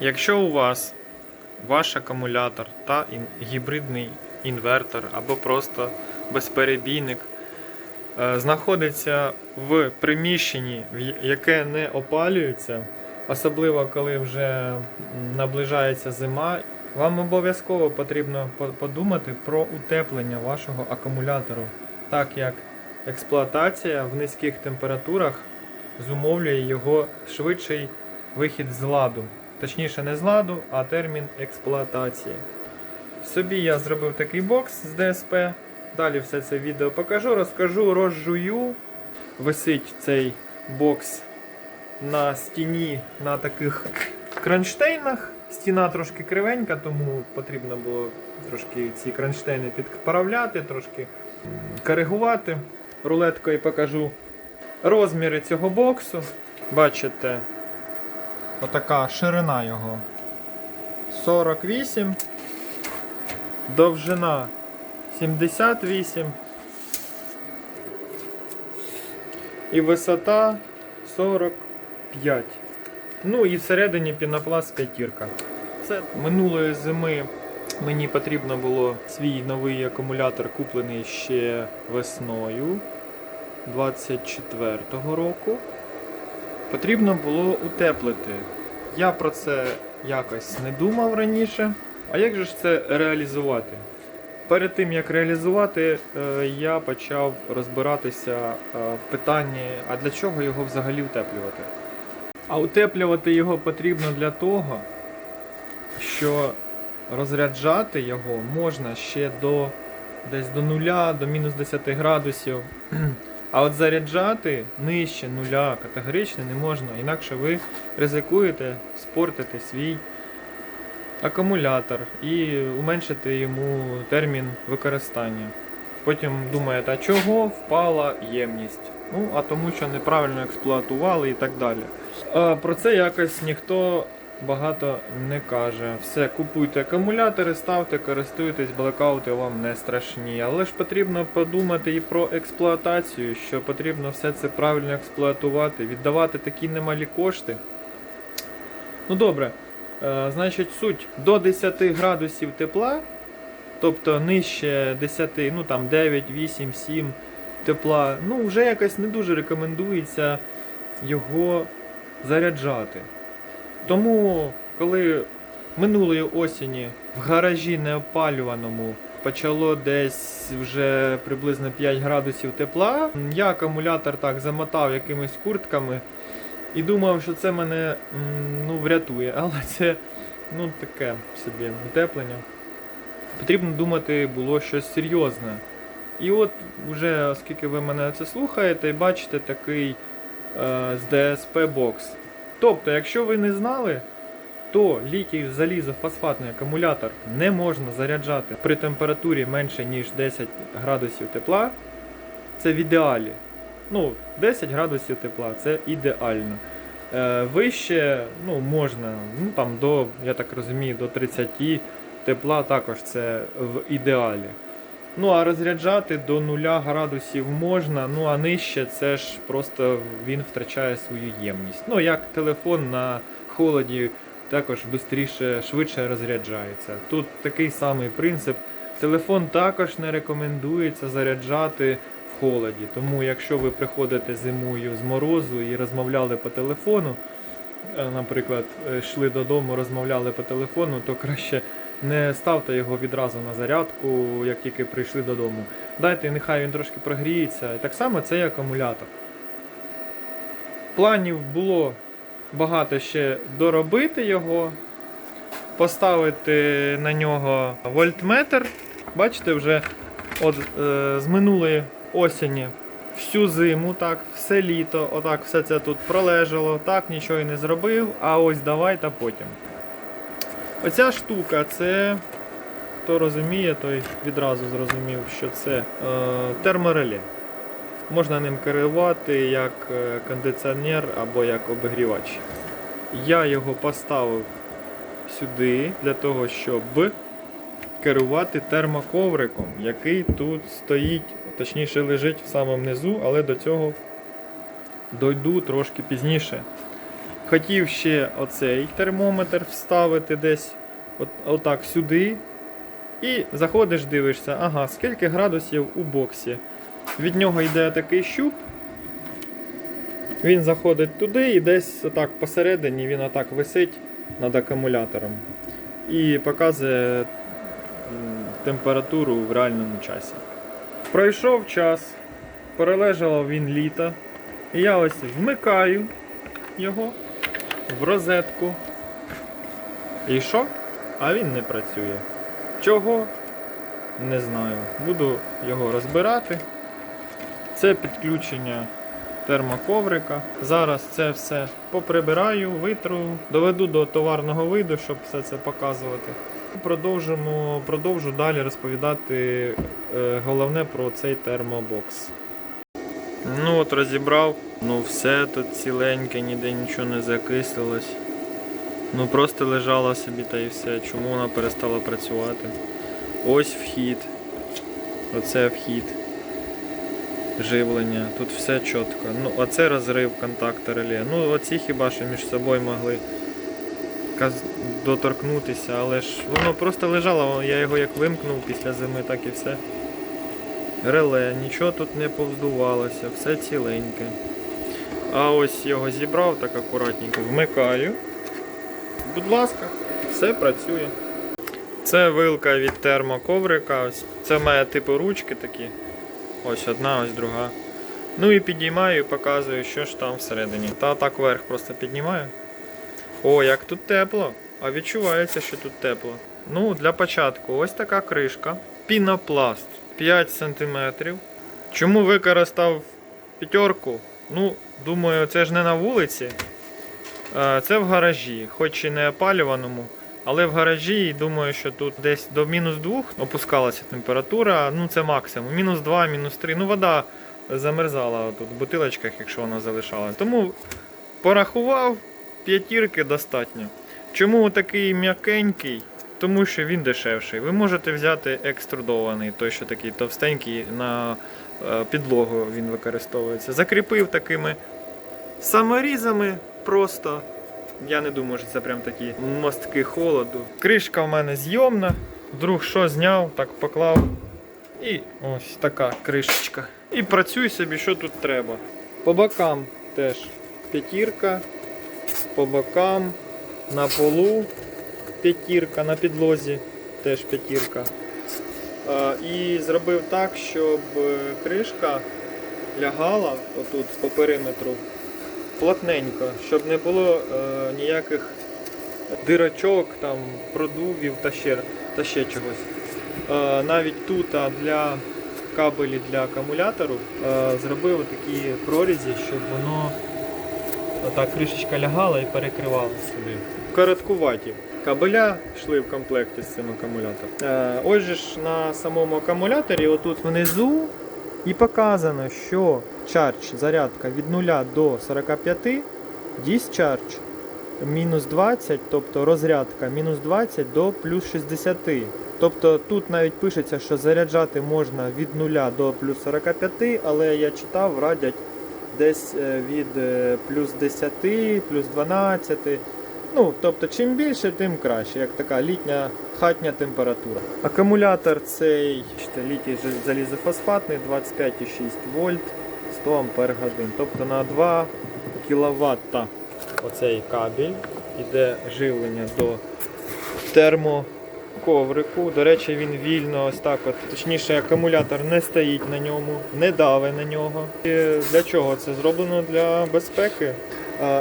Якщо у вас ваш акумулятор та гібридний інвертор або просто безперебійник е, знаходиться в приміщенні, яке не опалюється, особливо коли вже наближається зима, вам обов'язково потрібно подумати про утеплення вашого акумулятору, так як експлуатація в низьких температурах зумовлює його швидший вихід з ладу. Точніше, не з ладу, а термін експлуатації. Собі я зробив такий бокс з ДСП. Далі все це відео покажу, розкажу, розжую. Висить цей бокс на стіні на таких кронштейнах. Стіна трошки кривенька, тому потрібно було трошки ці кронштейни підправляти, трошки коригувати. Рулеткою покажу розміри цього боксу. Бачите, отака ширина його 48, довжина 78 і висота 45. Ну і всередині пінопласт п'ятірка. Це минулої зими мені потрібно було свій новий акумулятор, куплений ще весною 24-го року. Потрібно було утеплити. Я про це якось не думав раніше. А як же ж це реалізувати? Перед тим як реалізувати, е, я почав розбиратися е, в питанні, а для чого його взагалі утеплювати? А утеплювати його потрібно для того, що розряджати його можна ще до десь до нуля, до мінус 10 градусів. А от заряджати нижче нуля категорично не можна, інакше ви ризикуєте спортити свій акумулятор і уменшити йому термін використання. Потім думаєте, а чого впала ємність? Ну, а тому, що неправильно експлуатували і так далі. Про це якось ніхто багато не каже. Все, купуйте акумулятори, ставте, користуйтесь, блекаути вам не страшні. Але ж потрібно подумати і про експлуатацію, що потрібно все це правильно експлуатувати, віддавати такі немалі кошти. Ну добре, е, значить суть до 10 градусів тепла, тобто нижче 10, ну там 9, 8, 7 тепла, ну вже якось не дуже рекомендується його заряджати. Тому, коли минулої осені в гаражі неопалюваному почало десь вже приблизно 5 градусів тепла, я акумулятор так замотав якимись куртками і думав, що це мене ну, врятує, але це ну, таке собі утеплення. Потрібно думати було щось серйозне. І от вже, оскільки ви мене це слухаєте, бачите такий е, з ДСП бокс. Тобто, якщо ви не знали, то літій залізофосфатний акумулятор не можна заряджати при температурі менше ніж 10 градусів тепла. Це в ідеалі. Ну, 10 градусів тепла це ідеально. Е, вище ну, можна, ну там до, я так розумію, до 30 тепла також це в ідеалі. Ну, а розряджати до 0 градусів можна, ну а нижче це ж просто він втрачає свою ємність. Ну, як телефон на холоді також швидше, швидше розряджається. Тут такий самий принцип. Телефон також не рекомендується заряджати в холоді. Тому якщо ви приходите зимою з морозу і розмовляли по телефону, е, наприклад, е, йшли додому, розмовляли по телефону, то краще не ставте його відразу на зарядку, як тільки прийшли додому. Дайте, нехай він трошки прогріється. І так само цей акумулятор. Планів було багато ще доробити його, поставити на нього вольтметр. Бачите, вже от, е, з минулої осені всю зиму, так, все літо, отак все це тут пролежало, так нічого і не зробив, а ось давай та потім. Оця штука, це хто розуміє, той відразу зрозумів, що це е, термореле. Можна ним керувати як е, кондиціонер або як обігрівач. Я його поставив сюди для того, щоб керувати термоковриком, який тут стоїть, точніше лежить в самому низу, але до цього дойду трошки пізніше. Хотів ще оцей термометр вставити десь от, отак сюди. І заходиш, дивишся, ага, скільки градусів у боксі. Від нього йде такий щуп. Він заходить туди і десь отак посередині він отак висить над акумулятором. І показує температуру в реальному часі. Пройшов час, перележало він літо. І я ось вмикаю його в розетку. І що? А він не працює. Чого? Не знаю. Буду його розбирати. Це підключення термоковрика. Зараз це все поприбираю, витру, доведу до товарного виду, щоб все це показувати. Продовжимо, продовжу далі розповідати е, головне про цей термобокс. Ну от розібрав. Ну все тут ціленьке, ніде нічого не закислилось. Ну просто лежала собі та і все. Чому вона перестала працювати? Ось вхід. Оце вхід. Живлення. Тут все чітко. Ну, оце розрив контакта реле. Ну, оці хіба що між собою могли доторкнутися, але ж воно просто лежало, я його як вимкнув після зими, так і все. Реле, нічого тут не повздувалося, все ціленьке. А ось його зібрав так акуратненько, вмикаю. Будь ласка, все працює. Це вилка від термоковрика. Ось. Це має типу ручки такі. Ось одна, ось друга. Ну і підіймаю і показую, що ж там всередині. Та так вверх просто піднімаю. О, як тут тепло. А відчувається, що тут тепло. Ну, для початку, ось така кришка. Пінопласт 5 см. Чому використав п'ятерку? Ну, думаю, це ж не на вулиці. Це в гаражі, хоч і не опалюваному, але в гаражі думаю, що тут десь до мінус 2 опускалася температура. Ну це максимум. Мінус 2, мінус 3. Ну вода замерзала тут в бутилочках, якщо вона залишалась. Тому порахував, п'ятірки достатньо. Чому такий м'якенький? Тому що він дешевший. Ви можете взяти екструдований, той, що такий товстенький, на е, підлогу він використовується. Закріпив такими саморізами просто. Я не думаю, що це прям такі мостки холоду. Кришка в мене зйомна. Вдруг що зняв, так поклав. І ось така кришечка. І працюй собі, що тут треба. По бокам теж п'ятірка. По бокам на полу п'ятірка, на підлозі теж п'ятірка. І зробив так, щоб е, кришка лягала отут по периметру плотненько, щоб не було е, ніяких дирочок, там, продувів та ще, та ще чогось. Навіть тут для кабелі для акумулятору зробив такі прорізі, щоб воно отак кришечка лягала і перекривала сюди. Короткуваті. Кабеля йшли в комплекті з цим акумулятором. Е, ось же ж на самому акумуляторі, отут внизу, і показано, що charge, зарядка від 0 до 45, discharge мінус 20, тобто розрядка мінус 20 до плюс 60. Тобто тут навіть пишеться, що заряджати можна від 0 до плюс 45, але я читав, радять десь е, від е, плюс 10, плюс 12. Ну, тобто, чим більше, тим краще, як така літня хатня температура. Акумулятор цей літій залізофосфатний 25,6 вольт 100 ампер годин. Тобто на 2 кВт оцей кабель іде живлення до термоковрику. До речі, він вільно ось так от. Точніше, акумулятор не стоїть на ньому, не давить на нього. І для чого це зроблено для безпеки?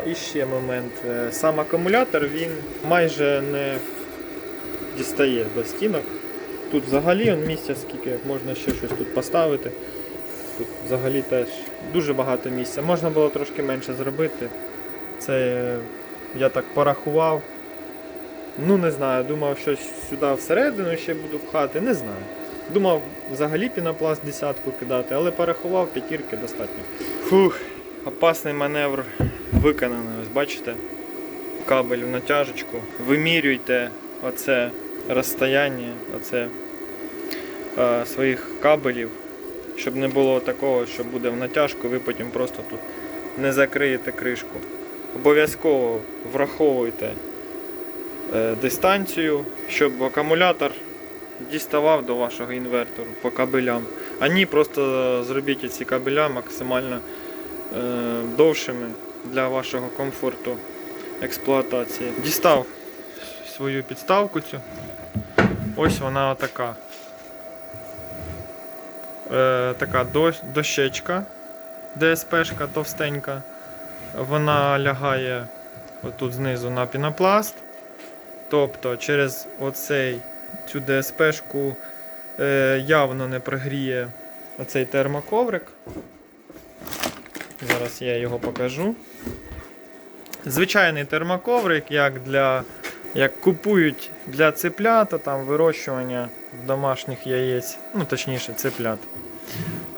І ще момент. Е, Сам акумулятор він майже не дістає до стінок. Тут взагалі он місця скільки можна ще щось тут поставити. Тут взагалі теж дуже багато місця. Можна було трошки менше зробити. Це я так порахував. Ну не знаю, думав, що сюди всередину ще буду пхати, не знаю. Думав взагалі пінопласт десятку кидати, але порахував, п'ятірки достатньо. Фух, опасний маневр виконаний. Ось бачите? Кабель в натяжечку. Вимірюйте оце розстояння, оце е, своїх кабелів, щоб не було такого, що буде в натяжку, ви потім просто тут не закриєте кришку. обов'язково враховуйте е, дистанцію, щоб акумулятор діставав до вашого інвертору по кабелям. А ні, просто зробіть ці кабеля максимально е, довшими для вашого комфорту експлуатації. Дістав свою підставку цю. Ось вона отака. Е, така дощ, дощечка ДСПшка товстенька. Вона лягає отут знизу на пінопласт. Тобто через оцей, цю ДСПшку е, явно не прогріє оцей термоковрик. Зараз я його покажу. Звичайний термоковрик, як для як купують для цеплята, там вирощування домашніх яєць, ну точніше цеплят.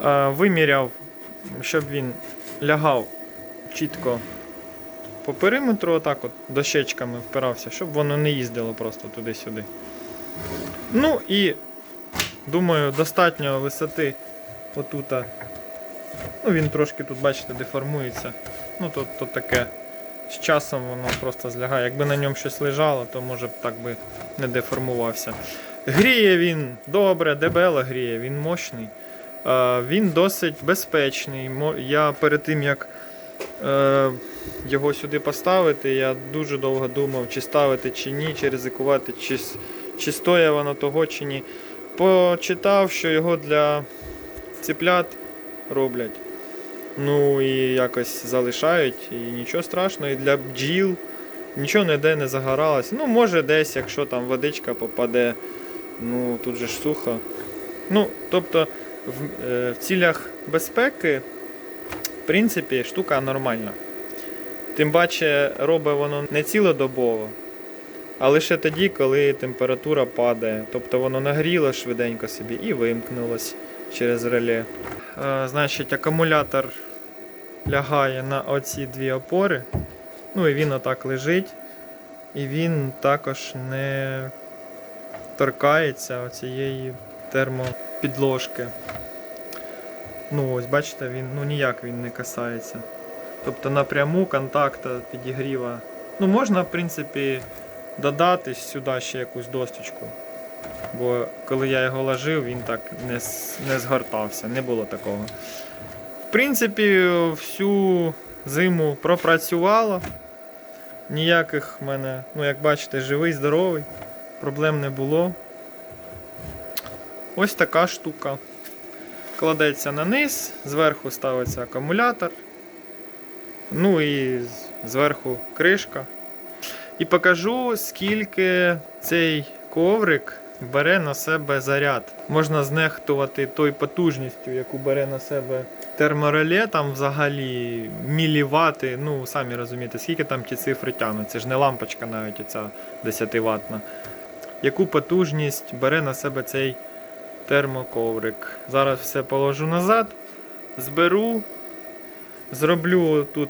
Е, виміряв, щоб він лягав чітко по периметру, отак от дощечками впирався, щоб воно не їздило просто туди-сюди. Ну і думаю, достатньо висоти отута. Ну, він трошки тут, бачите, деформується. Ну, то, то таке. З часом воно просто злягає. Якби на ньому щось лежало, то може б так би не деформувався. Гріє він добре, дебело гріє, він мощний. Е, Він досить безпечний. Я перед тим як е, його сюди поставити, я дуже довго думав, чи ставити, чи ні, чи ризикувати, чи, чи стоє воно того, чи ні. Почитав, що його для циплят роблять. Ну і якось залишають, і нічого страшного, і для бджіл нічого ніде не загоралось. Ну, може, десь, якщо там водичка попаде, ну тут же ж сухо. Ну, тобто, в, е, в цілях безпеки, в принципі, штука нормальна. Тим паче, робить воно не цілодобово, а лише тоді, коли температура падає. Тобто воно нагріло швиденько собі і вимкнулось через реле. Е, Значить, акумулятор лягає на оці дві опори. Ну і він отак лежить. І він також не торкається оцієї термопідложки. Ну ось, бачите, він ну ніяк він не касається. Тобто напряму контакта підігріва. Ну, можна, в принципі, додати сюди ще якусь досточку. Бо коли я його ложив, він так не, не згортався, не було такого. В принципі, всю зиму пропрацювало. Ніяких в мене, ну як бачите, живий, здоровий, проблем не було. Ось така штука. Кладеться на низ, зверху ставиться акумулятор. Ну і зверху кришка. І покажу, скільки цей коврик бере на себе заряд. Можна знехтувати той потужністю, яку бере на себе термореле, там взагалі мілівати. Ну, самі розумієте, скільки там ті цифри тягнуть. Це ж не лампочка навіть оця 10 ватна. Яку потужність бере на себе цей термоковрик. Зараз все положу назад, зберу, зроблю тут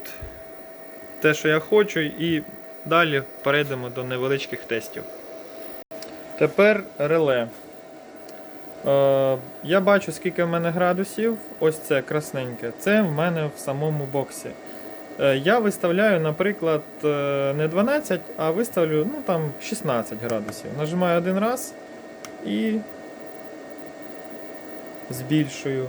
те, що я хочу, і далі перейдемо до невеличких тестів. Тепер реле. Е, я бачу, скільки в мене градусів. Ось це красненьке. Це в мене в самому боксі. Е, я виставляю, наприклад, е, не 12, а виставлю ну, там, 16 градусів. Нажимаю один раз і збільшую.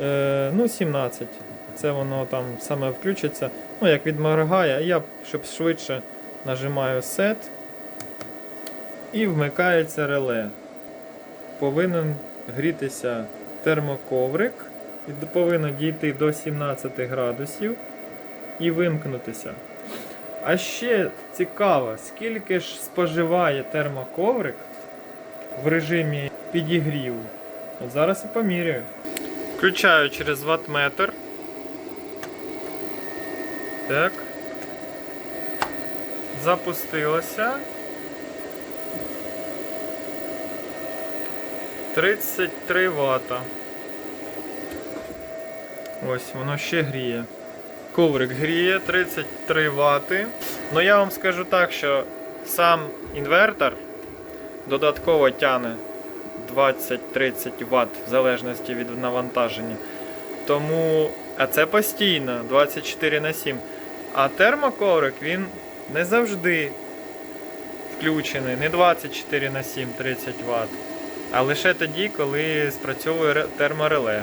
Е, ну, 17. Це воно там саме включиться. Ну, як відморгає, я, щоб швидше нажимаю Set і вмикається реле. Повинен грітися термоковрик. Повинно дійти до 17 градусів і вимкнутися. А ще цікаво, скільки ж споживає термоковрик в режимі підігріву. От зараз і поміряю. Включаю через ваттметр. Так. Запустилося. 33 вата. Ось, воно ще гріє. Коврик гріє 33 вати. Ну я вам скажу так, що сам інвертор додатково тягне 20-30 Вт в залежності від навантаження. Тому, а це постійно, 24 на 7. А термоковрик він не завжди включений, не 24 на 7 30 Вт, а лише тоді, коли спрацьовує термореле.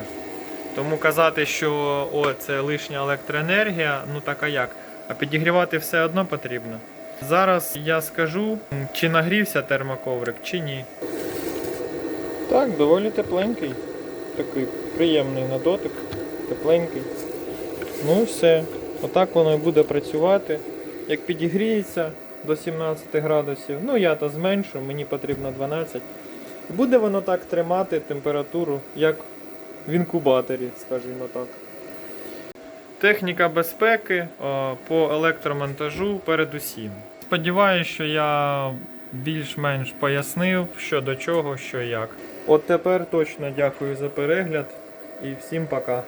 Тому казати, що о, це лишня електроенергія, ну так а як? А підігрівати все одно потрібно. Зараз я скажу, чи нагрівся термоковрик, чи ні. Так, доволі тепленький. Такий приємний на дотик, тепленький. Ну все. Отак воно і буде працювати. Як підігріється до 17 градусів, ну я то зменшу, мені потрібно 12. Буде воно так тримати температуру, як в інкубаторі, скажімо так. Техніка безпеки о, по електромонтажу передусім. Сподіваюсь, що я більш-менш пояснив, що до чого, що як. От тепер точно дякую за перегляд і всім пока.